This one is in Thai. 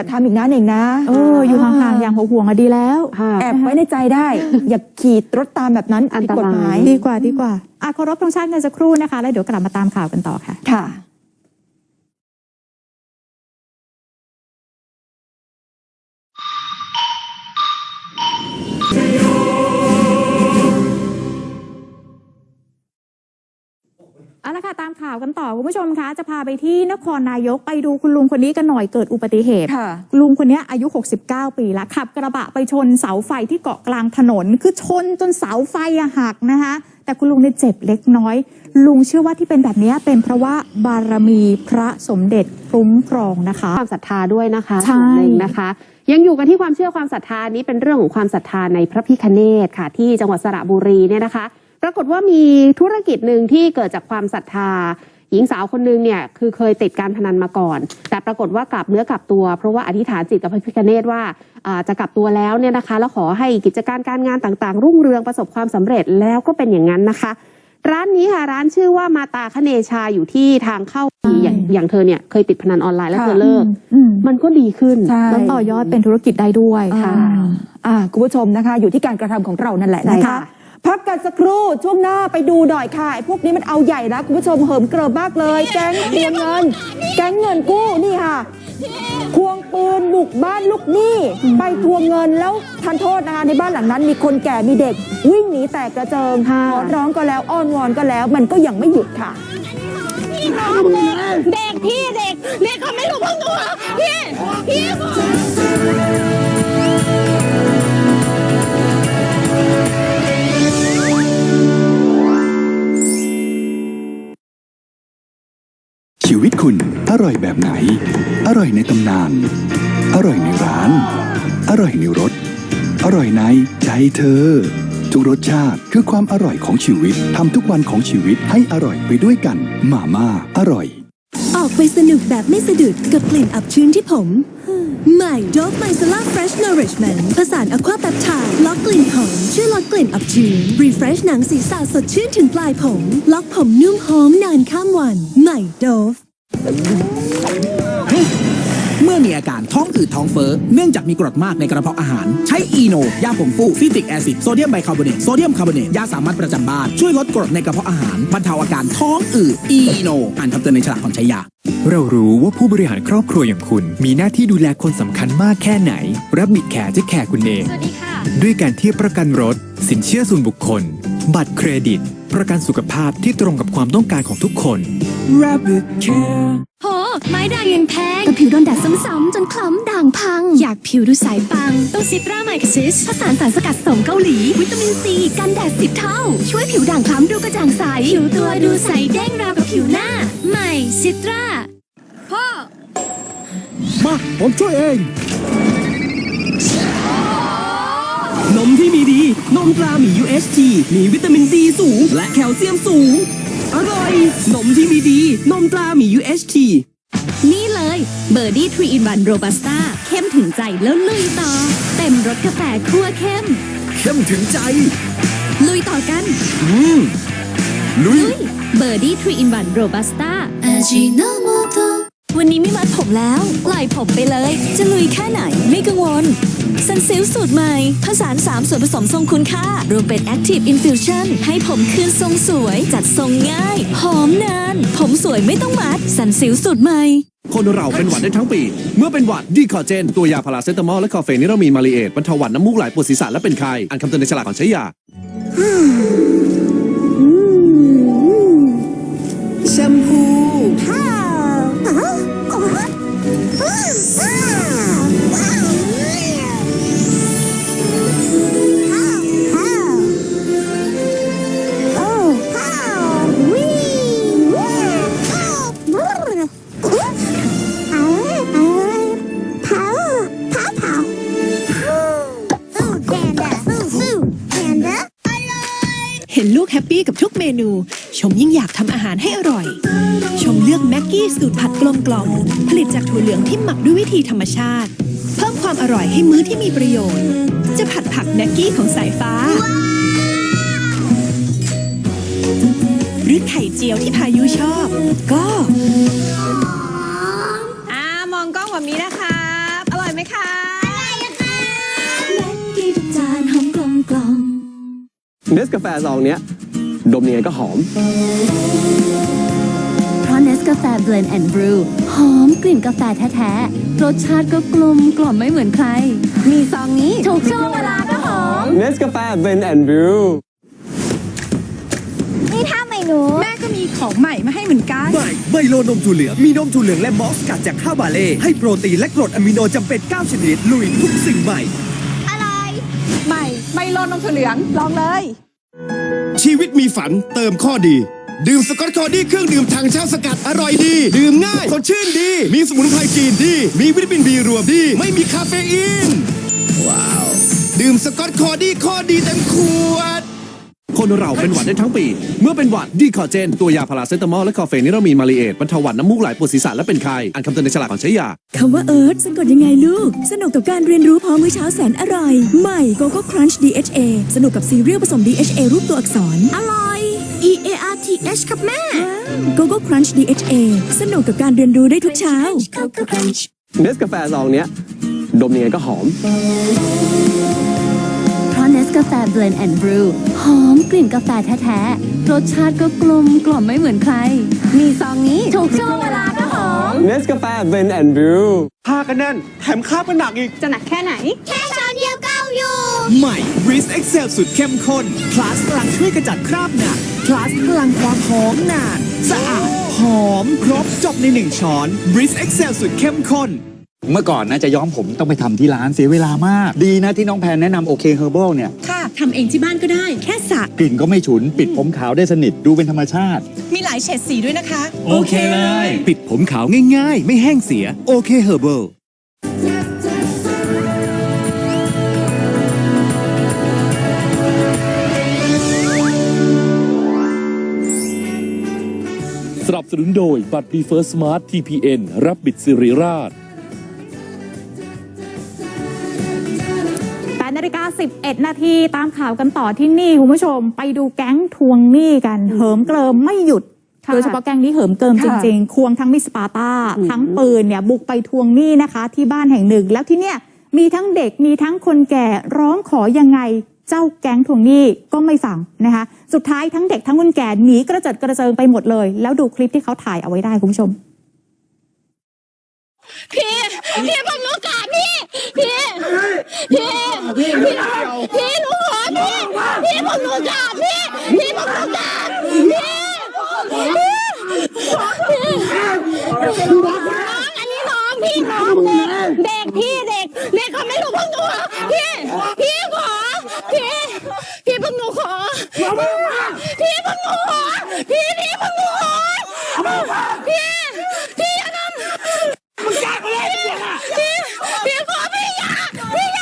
อย่าทำอีกนะเองนะเอออยู่ห่างๆอย่างห่วงๆอะดีแล้วค่ะแอบไว้ในใจได้ อย่าขี่รถตามแบบนั้นอันผิดตรายกฎหมายดีกว่าดีกว่าอะเคารพธงชาติกันสักครู่นะคะ แล้วเดี๋ยวกลับมาตามข่าวกันต่อค่ะค่ะ ค่ะตามข่าวกันต่อคุณผู้ชมคะจะพาไปที่นครนายกไปดูคุณลุงคนนี้กันหน่อยเกิดอุบัติเหตุค่ะลุงคนนี้อายุ 69 ปีแล้วขับกระบะไปชนเสาไฟที่เกาะกลางถนน คือชนจนเสาไฟอะหักนะคะ แต่คุณลุงเนี่ยเจ็บเล็กน้อย ลุงเชื่อว่าที่เป็นแบบนี้เป็นเพราะว่าบารมีพระสมเด็จคุ้มครองนะคะความศรัทธาด้วยนะคะใช่ส่วนหนึ่งนะคะยังอยู่กันที่ความเชื่อความศรัทธานี้เป็นเรื่องของความศรัทธาในพระพิคเนตค่ะ ที่จังหวัดสระบุรีเนี่ยนะคะ ปรากฏว่ามีธุรกิจหนึ่งที่เกิดจากความศรัทธา หญิงสาวคนหนึงเนี่ยคือเคยติดการพนันมาก่อน แต่ปรากฏว่ากลับเนื้อกลับตัว เพราะว่าอธิษฐานจิตกับพระพิคเนตว่าอ่าจะกลับตัวแล้วเนี่ยนะคะ แล้วขอให้กิจการการงานต่างๆ รุ่งเรืองประสบความสำเร็จแล้วก็เป็นอย่างนั้นนะคะ ร้านนี้ค่ะร้านชื่อว่ามาตาคเนชาอยู่ที่ทางเข้าอย่างอย่างเธอเนี่ยเคยติดพนันออนไลน์แล้วค่ะเธอเลิกอืมมันก็ดีขึ้นใช่แล้วต่อยอดเป็นธุรกิจได้ด้วยค่ะอ่าคุณผู้ชมนะคะ อยู่ที่การกระทำของเรานั่นแหละใช่นะคะค่ะ พักกันสักครู่ช่วงหน้าไปดูหน่อยค่ะไอ้พวกนี้มันเอาใหญ่แล้วคุณผู้ชมเหิมเกริบมากเลย แก๊งทวงเงิน แก๊งเงินกู้นี่ค่ะ ควงปืนบุกบ้านลูกหนี้ ไปทวงเงินแล้วทันโทษนะคะในบ้านหลังนั้น มีคนแก่มีเด็ก วิ่งหนีแตกกระเจิงค่ะขอร้องก็แล้วอ้อนวอนก็แล้ว มันก็ยังไม่หยุดค่ะเด็กพี่เด็กเด็กเขาไม่รู้เพิ่งตัวพี่พี่ คุณอร่อยแบบไหน อร่อยในตำนาน อร่อยในร้าน อร่อยในรส อร่อยในใจเธอ ทุกรสชาติคือความอร่อยของชีวิตทำทุกวันของชีวิตให้อร่อยไปด้วยกัน มาม่าอร่อย ออกไปสนุกแบบไม่สะดุดกับกลิ่นอับชื้นที่ผม ใหม่ Dove Micellar Fresh Nourishment ผสานอะควาแปปไทด์ล็อกกลิ่นหอมช่วยลดกลิ่นอับชื้น Refresh หนังศีรษะสดชื่นถึงปลายผม ล็อกผมนุ่มหอมนานข้ามวัน ใหม่ Dove เมื่อมีอาการท้องอืดท้องเฟ้อเนื่องจากมีกรดมากในกระเพาะอาหาร ใช้อีโน ยาผงฟูซิตริกแอซิดโซเดียมไบคาร์บอเนตโซเดียมคาร์บอเนตยาสามัญประจำบ้าน ช่วยลดกรดในกระเพาะอาหารบรรเทาอาการท้องอืดอีโนอ่านคำเตือนในฉลากก่อนใช้ยา เรารู้ว่าผู้บริหารครอบครัวอย่างคุณ มีหน้าที่ดูแลคนสำคัญมากแค่ไหน รับบิดแคร์จะแคร์คุณเอง สวัสดีค่ะ ด้วยการเทียบประกันรถ สินเชื่อส่วนบุคคล บัตรเครดิต ประกันสุขภาพที่ตรงกับความต้องการของทุกคน Rabbit Care โห ไม้ด่างยังแพงแต่ผิวโดนแดดซ้ำๆจนคล้ำด่างพัง อยากผิวดูใสปัง ต้องซิตราไมค์ซิสผสานสารสกัดสมเกาหลี วิตามินซีกันแดดสิบเท่า ช่วยผิวด่างคล้ำดูกระจ่างใส ผิวตัวดูใสเด้งราวกับผิวหน้า ใหม่ซิตราพ่อ มาผมช่วยเอง นมที่มีดี นมตราหมี UHT มีวิตามินดีสูง และแคลเซียมสูง อร่อยนมที่มีดี นมตราหมี UHT นี่เลยเบอร์ดี้ทรีอินวันโรบัสต้าเข้มถึงใจแล้วลุยต่อ เต็มรสกาแฟคั่วเข้ม เข้มถึงใจ ลุยต่อกัน อืมลุยเบอร์ดี้ทรีอินวันโรบัสต้าวันนี้ไม่มัดผมแล้วปล่อยผมไปเลย จะลุยแค่ไหนไม่กังวล ซันซิลสูตรใหม่ ผสาน 3 ส่วนผสมทรงคุณค่า รวมเป็น Active Infusion ให้ผมคืนทรงสวย จัดทรงง่าย หอมนาน ผมสวยไม่ต้องมัด ซันซิลสูตรใหม่ คนเราเป็นหวัดได้ทั้งปี เมื่อเป็นหวัดดีคอเจน ตัวยาพาราเซตามอลและคอเฟนิรามีนมาลีเอตบรรเทาหวัดน้ำมูกไหลปวดศีรษะและเป็นไข้อ่านคำเตือนในฉลากก่อนใช้ยา เมนู ชมยิ่งอยากทำอาหารให้อร่อย ชมเลือกแม็กกี้สูตรผัดกลมกล่อมผลิตจากถั่วเหลืองที่หมักด้วยวิธีธรรมชาติ เพิ่มความอร่อยให้มื้อที่มีประโยชน์ จะผัดผักแม็กกี้ของสายฟ้า หรือไข่เจียวที่พายุชอบ ก็อ่ามองกล้องแบบนี้นะคะอร่อยไหมคะเนสกาแฟซองเนี้ย ดมยังไงก็หอม เพราะเนสกาแฟเบลนด์แอนด์บรูหอมกลิ่นกาแฟแท้ๆ รสชาติก็กลมกล่อมไม่เหมือนใคร มีซองนี้ถูกช่วงเวลาก็หอม เนสกาแฟเบนแอนด์บิวนี่ถ้าไม่หนูแม่ก็มีของใหม่มาให้เหมือนกัน ใหม่ไมโลนมถั่วเหลือง มีนมถั่วเหลืองและมอสกัดจากข้าวบาเล่ให้โปรตีนและกรดอะมิโนจำเป็น 9 ชนิด ลุยทุกสิ่งใหม่ใหม่ไมโลนมถั่วเหลืองลองเลย ชีวิตมีฝันเติมข้อดี ดื่มสกอตคอดี้เครื่องดื่มทางเช่าสกัดอร่อยดี ดื่มง่ายสดชื่นดี มีสมุนไพรจีนดี มีวิตามินบีรวมดี ไม่มีคาเฟอีน ว้าว ดื่มสกอตคอดี้ข้อดีเต็มขวด คนเราเป็นหวัดได้ทั้งปี เมื่อเป็นหวัดดีคอเจน ตัวยาพาราเซตามอลและคาเฟนิรามีนมาลีเอตบรรเทาหวัดน้ำมูกไหลปวดศีรษะและเป็นไข้อ่านคำเตือนในฉลากก่อนใช้ยาคำว่าเอิร์ธสะกดยังไงลูก สนุกกับการเรียนรู้พร้อมมื้อเช้าแสนอร่อย ใหม่โกโก้ครันช์ DHA สนุกกับซีเรียลผสม DHA รูปตัวอักษร อร่อย E A R T H ครับแม่โกโก้ครันช์ DHA สนุกกับการเรียนรู้ได้ทุกเช้าเนสกาแฟซองเนี้ยดมยังไงก็หอมเพราะเนส กาแฟเบลนด์แอนด์บรูหอมกลิ่นกาแฟแท้ๆ รสชาติก็กลมกล่อมไม่เหมือนใคร มีซองนี้ถูกช่วงเวลาก็หอม เนสกาแฟเบนแอนด์บิวผ้ากันแน่น แถมคาบกันหนักอีก จะหนักแค่ไหน แค่ช้อนเดียวก็เอาอยู่ ใหม่ b r i s Excel สุดเข้มข้น plus พลังช่วยกระจัดคราบหนัก plus พลังความหอมนาน สะอาด หอม ครบจบในหนึ่งช้อน b r i s Excel สุดเข้มข้น เมื่อก่อนนะจะย้อมผมต้องไปทำที่ร้านเสียเวลามาก ดีนะที่น้องแพนแนะนำโอเคเฮอร์เบิลเนี่ย ค่ะทำเองที่บ้านก็ได้ แค่สระกลิ่นก็ไม่ฉุน ปิดผมขาวได้สนิทดูเป็นธรรมชาติ มีหลายเฉดสีด้วยนะคะ โอเคเลย ปิดผมขาวง่ายๆ ไม่แห้งเสีย โอเคเฮอร์เบิล สนับสนุนโดยบัตรบีเฟิร์สมาร์ท TPN รับบิดสิริราช 8นาฬิกา 11 นาทีตามข่าวกันต่อที่นี่คุณผู้ชม ไปดูแก๊งทวงหนี้กัน เหิมเกลิมไม่หยุดค่ะโดยเฉพาะแก๊งนี้เหิมเกลิมจค่ะริงๆ ควงทั้งมิดสปาต้า ทั้งปืนเนี่ยบุกไปทวงหนี้นะคะ ที่บ้านแห่งหนึ่ง แล้วที่เนี่ยมีทั้งเด็กมีทั้งคนแก่ร้องขอยังไงเจ้าแก๊งทวงหนี้ก็ไม่ฟังนะคะ สุดท้ายทั้งเด็กทั้งคนแก่หนีกระเจิดกระเจิงไปหมดเลย แล้วดูคลิปที่เขาถ่ายเอาไว้ได้คุณผู้ชม พี่ พี่ผมรู้กาพี่ พี่ พี่พี่พี่หนูขอพี่พี่ผมรู้กพี่พี่ผมรู้กาพี่พี่พี่น้องอันนี้น้องพี่น้องเด็กเด็กพี่เด็กเด็กเขาไม่รู้พวกหนูพี่พี่ขอพี่พี่พวกหนูขอพี่พวกหนูขอพี่